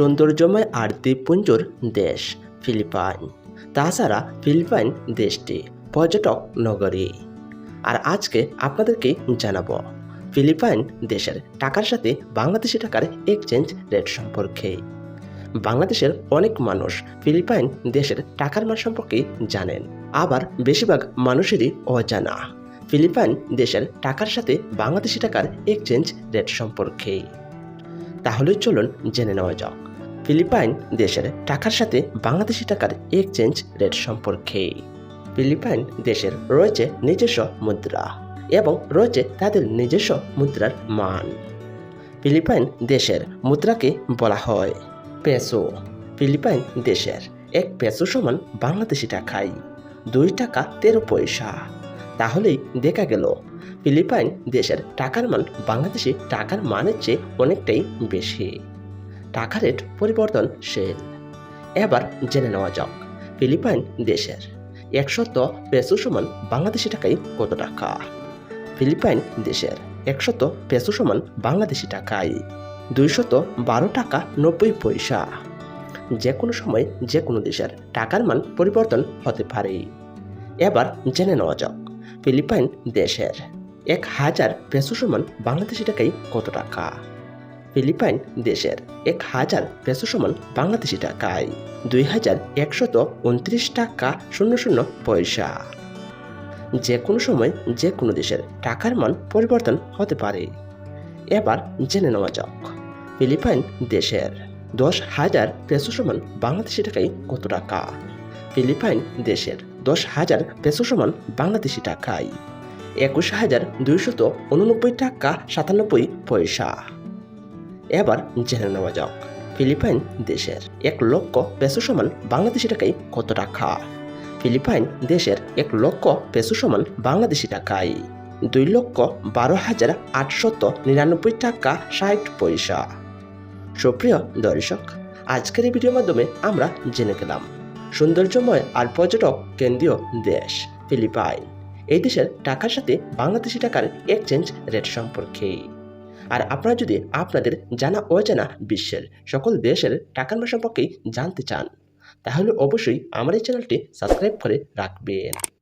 সৌন্দর্যময় আর দ্বীপপুঞ্জর দেশ, ফিলিপাইন। তাছাড়া ফিলিপাইন দেশটি পর্যটক নগরী। আর আজকে আপনাদেরকে জানাব, ফিলিপাইন দেশের টাকার সাথে বাংলাদেশি টাকার এক্সচেঞ্জ রেট সম্পর্কে। বাংলাদেশের অনেক মানুষ ফিলিপাইন দেশের টাকার মান সম্পর্কে জানেন, আবার বেশিরভাগ মানুষেরই অজানা। ফিলিপাইন দেশের টাকার সাথে বাংলাদেশি টাকার এক্সচেঞ্জ রেট সম্পর্কে। তাহলে চলুন জেনে নেওয়া যাক। ফিলিপাইন দেশের টাকার সাথে বাংলাদেশি টাকার এক্সচেঞ্জ রেট সম্পর্কে। ফিলিপাইন দেশের রয়েছে নিজস্ব মুদ্রা এবং রয়েছে তাদের নিজস্ব মুদ্রার মান। ফিলিপাইন দেশের মুদ্রাকে বলা হয় পেসো। ফিলিপাইন দেশের এক পেসো সমান বাংলাদেশি টাকায় দুই টাকা তেরো পয়সা। তাহলেই দেখা গেল, ফিলিপাইন দেশের টাকার মান বাংলাদেশি টাকার মানের চেয়ে অনেকটাই বেশি। টাকা রেট পরিবর্তনশীল এবার জেনে নেওয়া যাক, ফিলিপাইন দেশের একশত পেসো সমান বাংলাদেশি টাকায় কত টাকা? ফিলিপাইন দেশের একশত পেসো সমান বাংলাদেশি টাকায় দুইশত বারো টাকা নব্বই পয়সা। যে কোনো সময় যে কোনো দেশের টাকার মান পরিবর্তন হতে পারে। এবার জেনে নেওয়া যাক, ফিলিপাইন দেশের এক হাজার পেসো সমান বাংলাদেশি টাকায় কত টাকা? ফিলিপাইন দেশের এক হাজার পেসো সমান বাংলাদেশি টাকায়। দুই হাজার একশত উনত্রিশ টাকা শূন্য শূন্য পয়সা। যে কোনো সময় যে কোনো দেশের টাকার মান পরিবর্তন হতে পারে। এবার জেনে নেওয়া যাক, ফিলিপাইন দেশের দশ হাজার পেসো সমান বাংলাদেশি টাকায় কত টাকা? ফিলিপাইন দেশের দশ হাজার পেসো সমান বাংলাদেশি টাকায় একুশ হাজার দুইশত উননব্বই টাকা সাতানব্বই পয়সা। এবার জেনে নেওয়া যাক। ফিলিপাইন দেশের এক লক্ষ পেসো সমান বাংলাদেশি টাকায় কত টাকা? ফিলিপাইন দেশের এক লক্ষ পেসো সমান বাংলাদেশি টাকায় দুই লক্ষ বারো হাজার আটশত নিরানব্বই টাকা ষাট পয়সা। সুপ্রিয় দর্শক, আজকের এই ভিডিওর মাধ্যমে আমরা জেনে গেলাম সৌন্দর্যময় আর পর্যটক কেন্দ্রীয় দেশ ফিলিপাইন। এই দেশের টাকার সাথে বাংলাদেশি টাকার এক্সচেঞ্জ রেট সম্পর্কে। আর আপনারা যদি আপনাদের জানা অজানা বিশ্বের সকল দেশের টাকার সম্পর্কেই সম্পর্কে জানতে চান, তাহলে অবশ্যই আমার এই চ্যানেলটি সাবস্ক্রাইব করে রাখবেন।